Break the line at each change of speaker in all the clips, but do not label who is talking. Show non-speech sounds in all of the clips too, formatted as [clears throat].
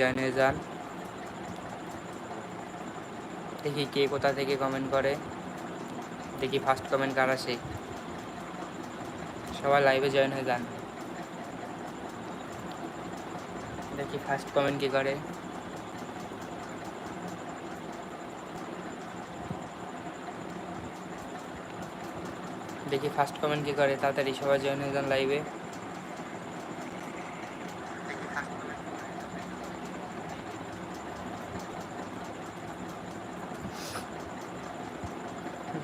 Join যান দেখি কে কোথা থেকে কমেন্ট করে। দেখি ফার্স্ট কমেন্ট কার আসে সবাই লাইভে জয়েন হয়ে যান দেখি ফার্স্ট কমেন্ট কে করে। দেখি ফার্স্ট কমেন্ট কে করে, তাড়াতাড়ি সবাই জয়েন হয়ে যান লাইভে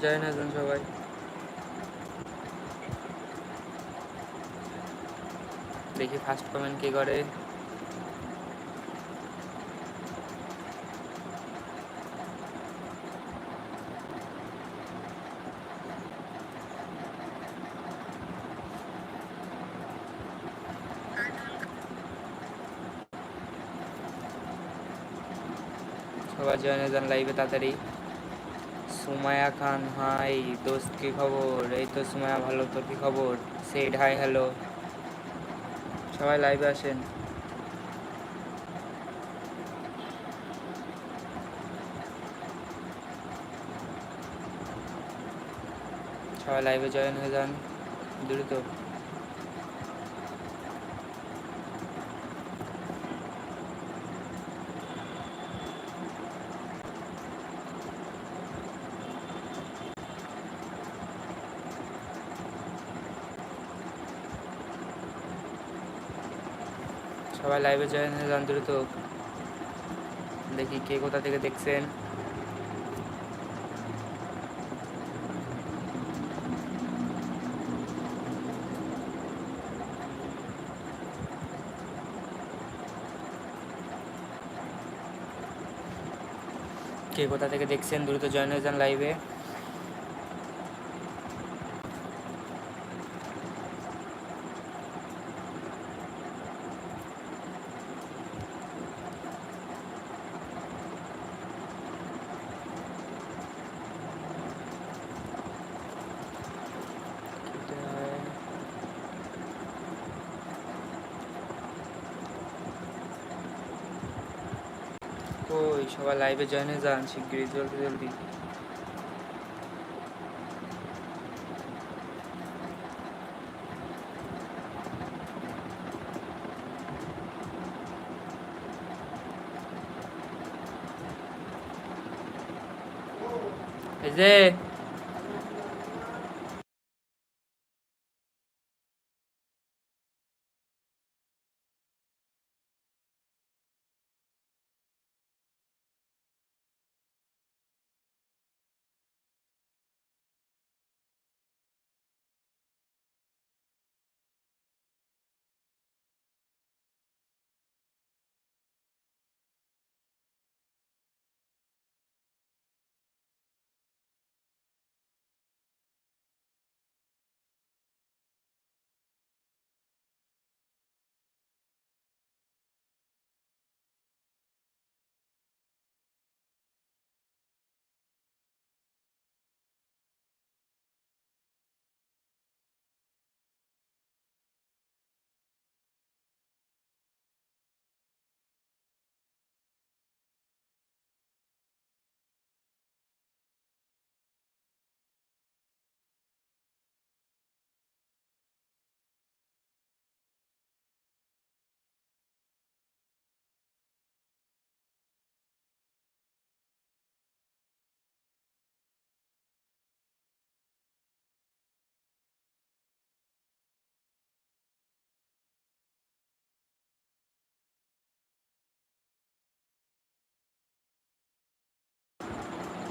জয়েন হয়ে যান সবাই। দেখি ফার্স্ট কমেন্ট কি করে। সবাই জয়েন হয়ে লাইভে তাড়াতাড়ি। সুমায়া খান, হাই, দোস্ত, কি খবর? এই তো সুমায়া ভালো, তোর কি খবর? Said hi, hello. সবাই লাইভে আসেন। সবাই লাইভে জয়েন হয়ে যান, দ্রুত। সবাই লাইভে জয়েন হয়ে যান দ্রুত। দেখি কে কোথা থেকে দেখছেন। কে কোথা থেকে দেখছেন, দ্রুত জয়েন হয়ে যান লাইভে ওই সবাই লাইভে জয়েন হয়ে যান শিগগিরই জলদি জলদি। এই যে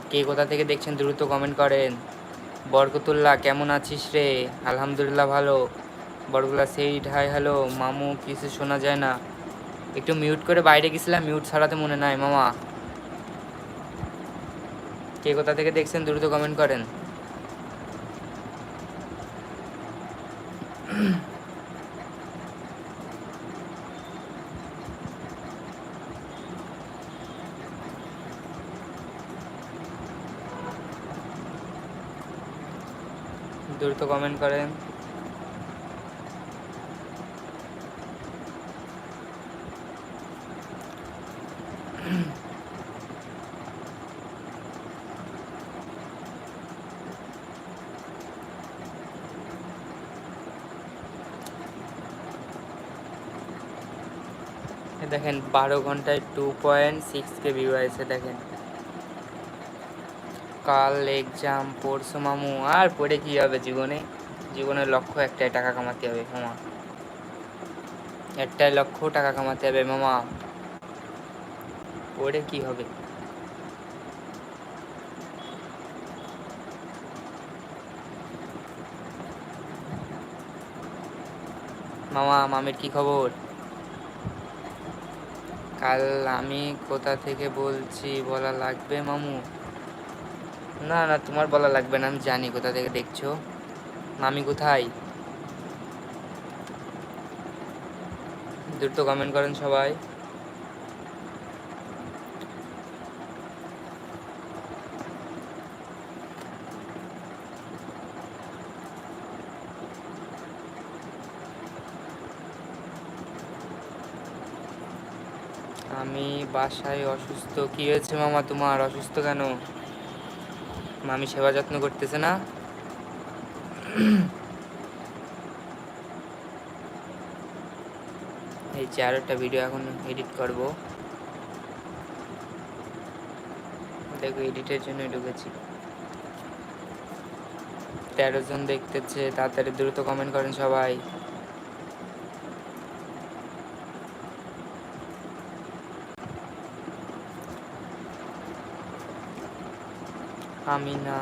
কে কোথা থেকে দেখছেন দ্রুত কমেন্ট করেন। বরকতুল্লাহ, কেমন আছিস রে? আলহামদুলিল্লাহ ভালো। বরগুলা সেইট হাই হ্যালো মামু, কিছু শোনা যায় না। একটু মিউট করে বাইরে গেছিলাম মিউট ছাড়াতে মনে নাই, মামা। কে কোথা থেকে দেখছেন দ্রুত কমেন্ট করেন। দ্রুত কমেন্ট করেন। দেখেন বারো ঘন্টায় two point six K view আছে দেখেন। কাল এক্সাম পরশু মামু, আর পড়ে কি হবে জীবনে? জীবনের লক্ষ্য একটাই, টাকা কামাতে হবে, মামা। একটাই লক্ষ্য, টাকা কামাতে হবে, মামা। পড়ে কি হবে? মামা, মামির কি খবর? কাল আমি কোথা থেকে বলছি, বলা লাগবে, মামু? না না, তোমার বলা লাগবে না, আমি জানি, কোথা থেকে দেখছ। মামি কোথায়? দ্রুত কমেন্ট করেন সবাই। আমি বাসায় অসুস্থ। কি হয়েছে মামা তোমার? অসুস্থ কেন? মামি সেবা যত্ন করতেছে না। এই যে আরও একটা ভিডিও এখন এডিট করব। দেখো এডিটের জন্য ঢুকেছি। তেরো জন দেখতেছে, তাড়াতাড়ি দ্রুত কমেন্ট করেন সবাই। আমি না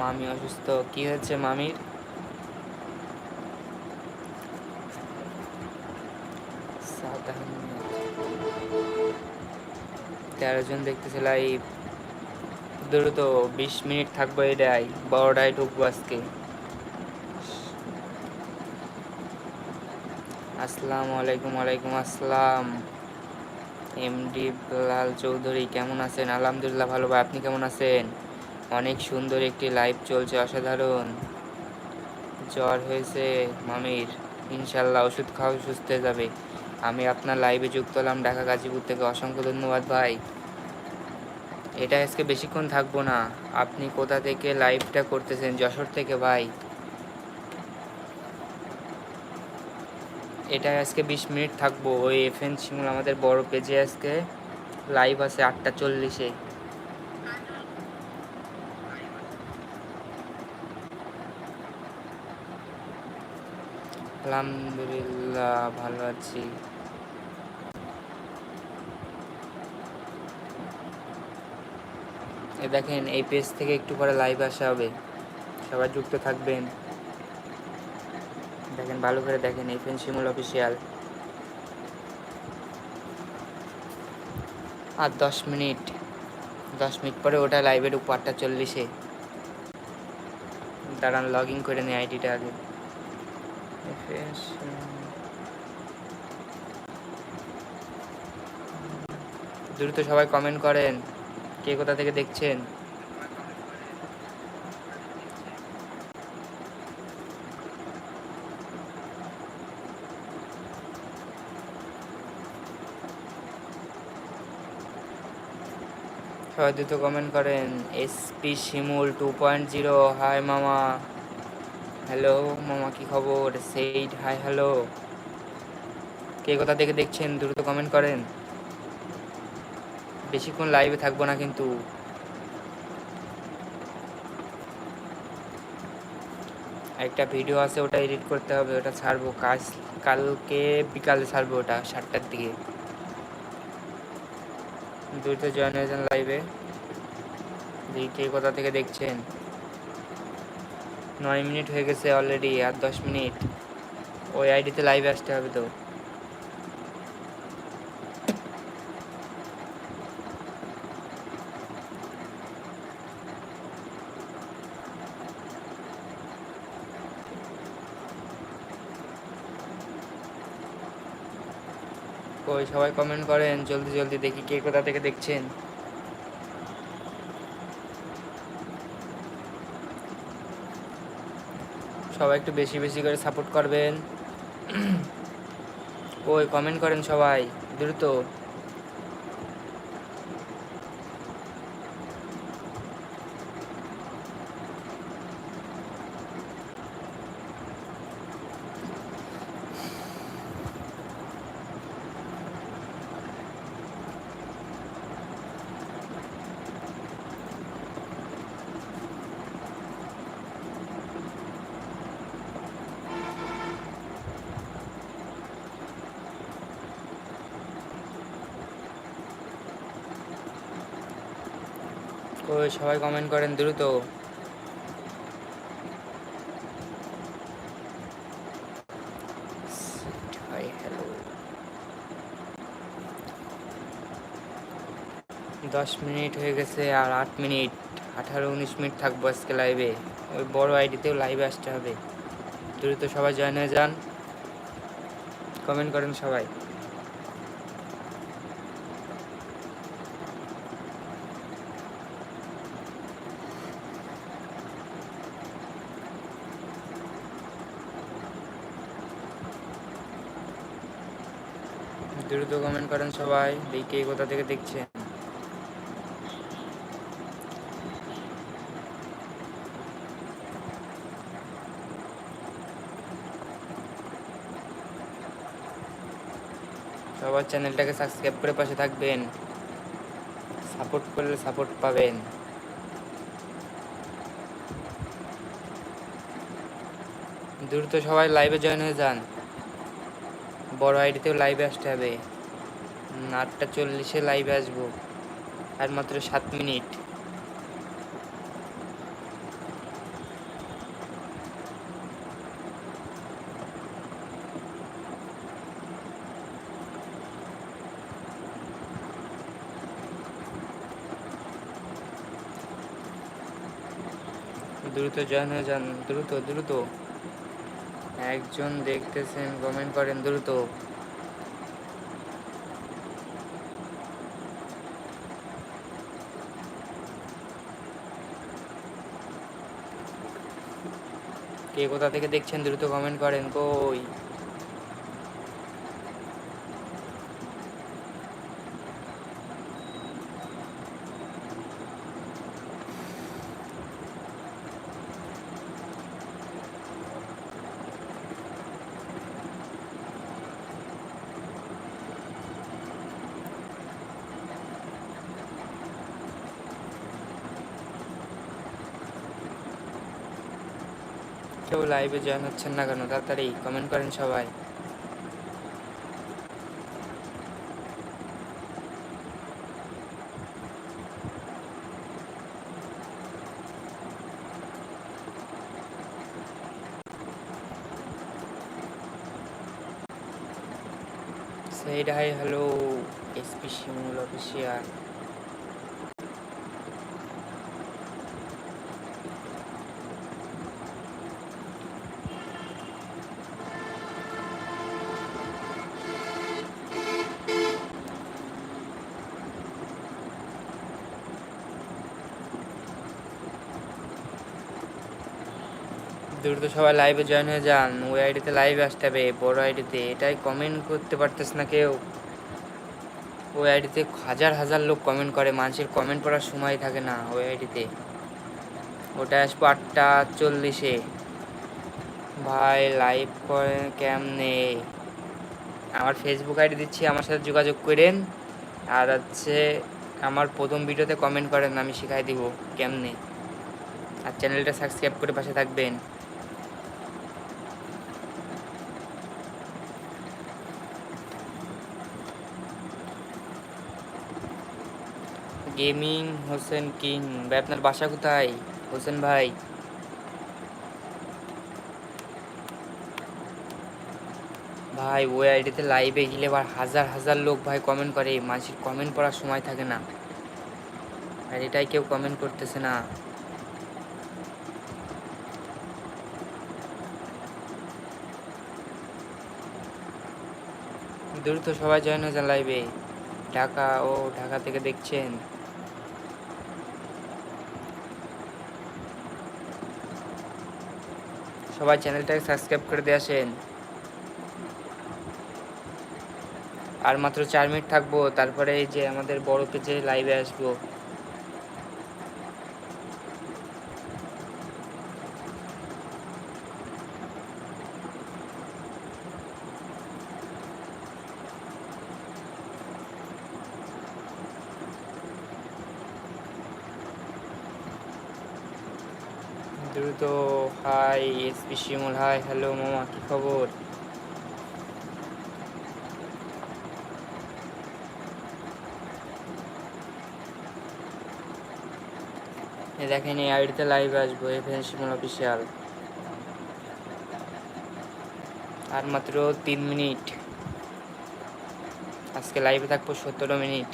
মামি অসুস্থ। কি হয়েছে মামির? তেরো জন দেখতেছে লাইভ দ্রুত বিশ মিনিট থাকব এটাই, বড়টাই ঢুকবো আজকে। আসসালামু আলাইকুম, ওয়ালাইকুম আসসালাম। এমডি লাল চৌধুরী, কেমন আছেন? আলহামদুলিল্লাহ, ভালো ভাই, আপনি কেমন আছেন? অনেক সুন্দর একটি লাইভ চলছে, অসাধারণ। জ্বর হয়েছে, মামির। ইনশাল্লাহ ওষুধ খাওয়া সুস্থ হয়ে যাবে। আমি আপনার লাইভে যুক্ত হলাম ঢাকা গাজীপুর থেকে। অসংখ্য ধন্যবাদ ভাই। এটা আজকে বেশিক্ষণ থাকব না। আপনি কোথা থেকে লাইভটা করতেছেন? যশোর থেকে ভাই। এটা আজকে বিশ মিনিট থাকব। ওই এফ এন আমাদের বড় পেজে আজকে। লাইভ আছে আটটা চল্লিশে। আলহামদুলিল্লাহ, ভালো আছি। এ দেখেন, এই পেজ থেকে একটু পরে লাইভ আসা হবে। সবাই যুক্ত থাকবেন। দেখেন, ভালো করে দেখেন, এই ফেন শিমুল অফিসিয়াল আর দশ মিনিট দশ মিনিট পরে ওটা লাইভের উপর আটটা চল্লিশে। দাঁড়ান লগ ইন করে নিই আইডিটা আগে। দ্রুত সবাই কমেন্ট করেন, কে কোথা থেকে দেখছেন? সবাই দ্রুত কমেন্ট করেন SP Shimul two point zero hi মামা। হ্যালো, মামা কি খবর? সেইড হাই হ্যালো কে কোথা থেকে দেখছেন? দ্রুত কমেন্ট করেন। বেশিক্ষণ লাইভে থাকব না কিন্তু। একটা ভিডিও আছে, ওটা এডিট করতে হবে, ওটা ছাড়বো। কাজ, কালকে বিকালে ছাড়বো ওটা, সাতটার দিকে। দ্রুত জয়েন হয়ে যান লাইভে কে কোথা থেকে দেখছেন। নয় মিনিট হয়ে গেছে অলরেডি আর দশ মিনিট। ওই আইডিতে লাইভে আসতে হবে তো। সবাই কমেন্ট করেন, জলদি জলদি দেখি কে কোথা থেকে দেখছেন। সবাই একটু বেশি বেশি করে সাপোর্ট করবেন। [clears throat] ওই কমেন্ট করেন সবাই দ্রুত। কই সবাই কমেন্ট করেন, দ্রুত। দশ মিনিট হয়ে গেছে আর আট মিনিট। আঠারো, উনিশ মিনিট থাকব আজকে লাইভে ওই বড় আইডিতেও লাইভে আসতে হবে। দ্রুত সবাই জয়েন হয়ে যান। কমেন্ট করেন সবাই। দ্রুত কমেন্ট করেন সবাই, দেখে কোথা থেকে দেখছেন সবার চ্যানেলটাকে সাবস্ক্রাইব করে পাশে থাকবেন। সাপোর্ট করলে সাপোর্ট পাবেন। দ্রুত সবাই লাইভে জয়েন হয়ে যান। বড় আইডিতেও লাইভে আসতে হবে। আটটা চল্লিশে লাইভে আসব। আর মাত্র সাত মিনিট। দ্রুত জয়েন হয়ে যান। দ্রুত দ্রুত। একজন দেখতেছেন কমেন্ট করেন দ্রুত। কে কোথা থেকে দেখছেন দ্রুত কমেন্ট করেন কই? কেউ লাইভে জয়েন হচ্ছেন না কেন তাড়াতাড়ি কমেন্ট করেন সবাই Said hi, hello, SP Shimul official. দ্রুত সবাই লাইভে জয়েন হয়ে যান। ওই আইডিতে লাইভে আসতে হবে, বড় আইডিতে এটাই কমেন্ট করতে পারতেছ না কেউ। ওই আইডিতে হাজার হাজার লোক কমেন্ট করে, মানুষের কমেন্ট করার সময় থাকে না ওই আইডিতে ওটা আসব আটটা চল্লিশে। ভাই লাইভ করে কেমনে? আমার ফেসবুক আইডি দিচ্ছি, আমার সাথে যোগাযোগ করেন। আর হচ্ছে, আমার প্রথম ভিডিওতে কমেন্ট করেন, আমি শিখাই দিব কেমনে। আর চ্যানেলটা সাবস্ক্রাইব করে পাশে থাকবেন। Gaming, Hossain king. ভাই, আপনার বাসা কোথায়? হোসেন ভাই। ভাই, ওই আইডিতে লাইভে গেলে আবার হাজার হাজার লোক ভাই কমেন্ট করে। মানুষের কমেন্ট পড়ার সময় থাকে না। আর এটাই কেউ কমেন্ট করতেছে না। দ্রুত সবাই জয়েন হয়ে যান লাইভে ঢাকা, ও ঢাকা থেকে দেখছেন। সবাই চ্যানেলটাকে সাবস্ক্রাইব করে দিয়ে আসেন। আর মাত্র চার মিনিট থাকব, তারপরে এই যে আমাদের বড় পেজে লাইভে আসব। দ্রুত, hi SP Shimul, hi, hello মামা, কি খবর? দেখেন, এই আইডিতে লাইভ আসব, এফএন শিমল অফিসিয়াল আর মাত্র তিন মিনিট। আজকে লাইভে থাকব সতেরো মিনিট।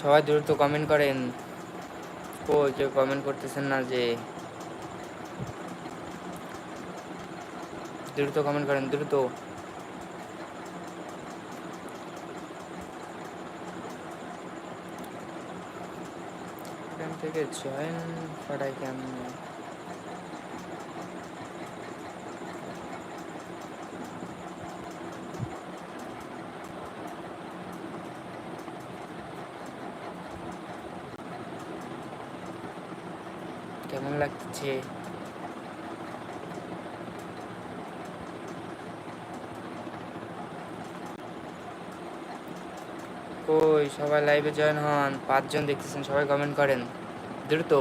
সবাই দ্রুত কমেন্ট করেন। ও, কেউ কমেন্ট করতেছেন না যে। দ্রুত কমেন্ট করেন, দ্রুত। থেকে জয়েন করাই কেমন লাগছে কই সবাই লাইভে জয়েন হন, পাঁচজন দেখতেছেন, সবাই কমেন্ট করেন। দ্রুত।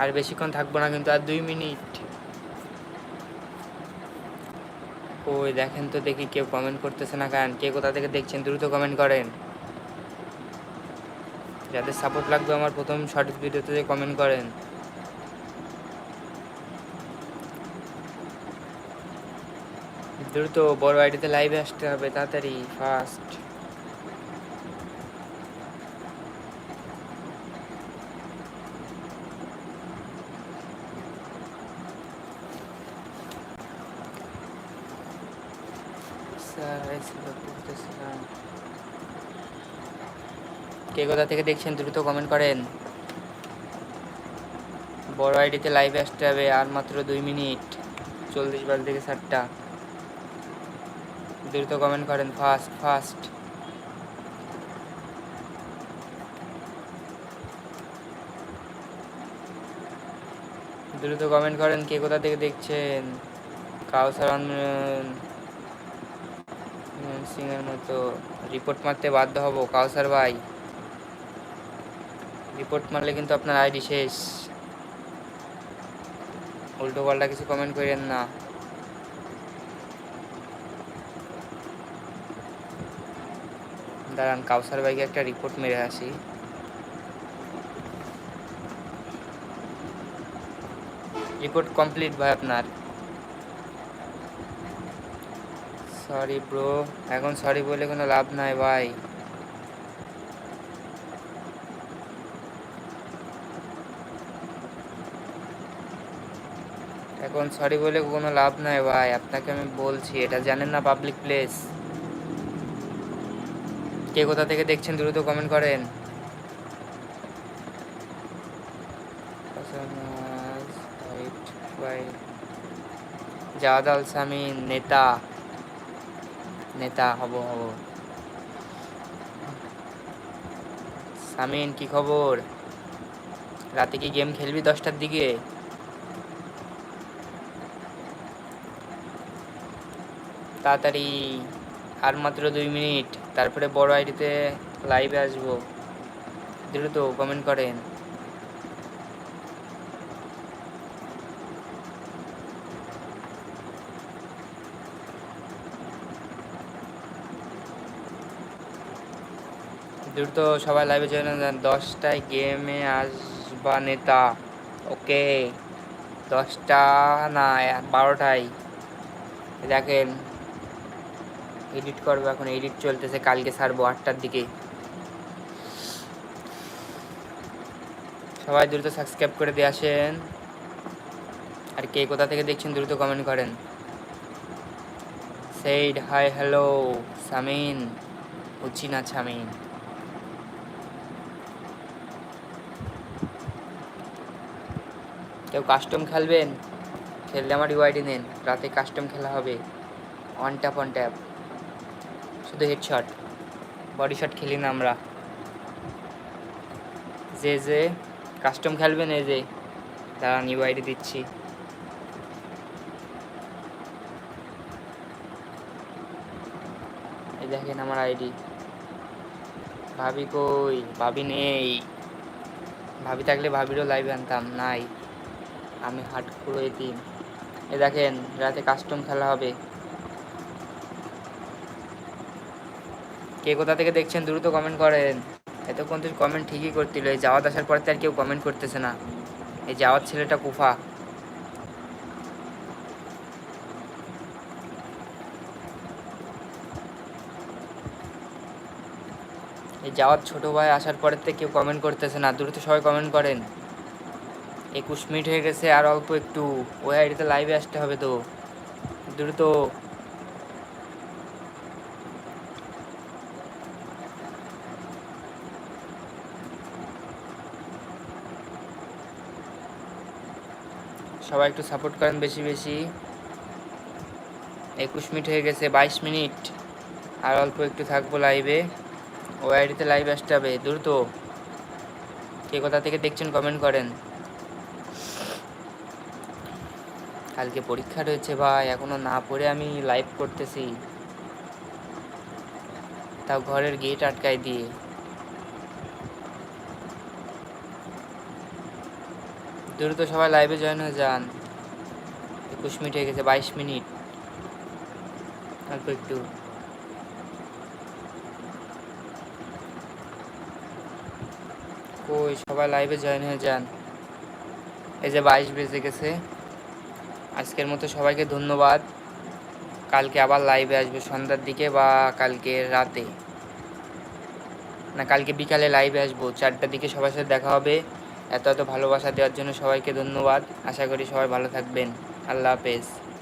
আর বেশিক্ষণ থাকব না কিন্তু আর দুই মিনিট। ওই দেখেন তো দেখি কেউ কমেন্ট করতেছে না কেন, কে কোথা থেকে দেখছেন, দ্রুত কমেন্ট করেন। যাদের সাপোর্ট লাগবে আমার প্রথম শর্ট ভিডিওতে কমেন্ট করেন। দ্রুত বড় আইডিতে লাইভে আসতে হবে, তাড়াতাড়ি ফাস্ট কে কোথা থেকে দেখছেন, দ্রুত কমেন্ট করেন। বড় আইডিতে লাইভে আসতে হবে আর মাত্র দুই মিনিট। চল্লিশ বাজ থেকে ষাটটা দ্রুত কমেন্ট করেন ফাস্ট ফাস্ট দ্রুত কমেন্ট করেন, কে কোথা থেকে দেখছেন? কাউসার সিং এর মতো। রিপোর্ট মারতে বাধ্য হব, কাউসার ভাই। রিপোর্ট মারলে কিন্তু আপনার আইডি শেষ। উল্টো পাল্টা কিছু কমেন্ট করেন না। দাঁড়ান, কাউসার ভাইকে একটা রিপোর্ট মেরে আসি। রিপোর্ট কমপ্লিট ভাই আপনার। সরি ব্রো এখন সরি বলে কোনো লাভ নাই ভাই। এখন সরি বলে কোনো লাভ নাই ভাই, আপনাকে আমি বলছি, এটা জানেন না পাবলিক প্লেস কে কোথা থেকে দেখছেন দ্রুত কমেন্ট করেন। জাওয়াদ আল সামিন নেতা। নেতা, হব হব। সামিন, কি খবর? রাতে কি গেম খেলবি দশটার দিকে? তাড়াতাড়ি আর মাত্র দুই মিনিট। তারপরে বড় আইডিতে লাইভে আসব। দ্রুত কমেন্ট করেন। দ্রুত সবাই লাইভে চলে যান। দশটায় গেমে আসবা নেতা। ওকে। দশটা না, বারোটায়। দেখেন। এডিট করব, এখন এডিট চলতেছে, কালকে ছাড়বো আটটার দিকে। সবাই দ্রুত সাবস্ক্রাইব করে দিয়ে আসেন। আর কে কোথা থেকে দেখছেন, দ্রুত কমেন্ট করেন। সেইড হাই হ্যালো সামিন উচি না ছামিন কেউ কাস্টম খেলবেন? খেললে আমার ইউআইডি নেন, রাতে কাস্টম খেলা হবে। অন ট্যাপ অন ট্যাপ শুধু হেডশট বডি শট খেলি না আমরা। যে যে কাস্টম খেলবেন এই যে দাঁড়ান ইউআইডি দিচ্ছি। এই দেখেন আমার আইডি ভাবি কই? ভাবি নেই। ভাবি থাকলে ভাবিরও লাইভে আনতাম, নাই। আমি হাট করে দিন এ দেখেন, রাতে কাস্টম খেলা হবে। কে কোথা থেকে দেখছেন, দ্রুত কমেন্ট করেন। এতক্ষণ তুই কমেন্ট ঠিকই করছিল, এই যাওয়াত আসার পর তো আর কেউ কমেন্ট করতেছে না। এই যাওয়ার ছেলেটা কুফা। এই যাওয়ার ছোট ভাই আসার পরের থেকে কেউ কমেন্ট করতেছে না, দ্রুত সবাই কমেন্ট করেন। একুশ মিনিট হয়ে গেছে, আর অল্প একটু। ওই আইডিতে লাইভে আসতে হবে তো। দ্রুত সবাই একটু সাপোর্ট করেন বেশি বেশি। একুশ মিনিট হয়ে গেছে, বাইশ মিনিট। আর অল্প একটু থাকব লাইভে ও আইডিতে লাইভ আসতে হবে, দ্রুত। কে কোথা থেকে দেখছেন কমেন্ট করেন। কালকে পরীক্ষা রয়েছে ভাই, এখনও না পড়ে আমি লাইভ করতেছি। তাও ঘরের গেট আটকায় দিয়ে। দ্রুত সবাই লাইভে জয়েন হয়ে যান। একুশ মিনিট হয়ে গেছে, বাইশ মিনিট অল্প একটু। কই, সবাই লাইভে জয়েন হয়ে যান। এই যে বাইশ বেজে গেছে। আজকের মতো সবাইকে ধন্যবাদ। কালকে আবার লাইভে আসবে সন্ধ্যার দিকে বা কালকে রাতে। না, কালকে বিকালে লাইভে আসব। চারটার দিকে সবার সাথে দেখা হবে। এত এত ভালোবাসা দেওয়ার জন্য সবাইকে ধন্যবাদ। আশা করি সবাই ভালো থাকবেন। আল্লাহ হাফেজ।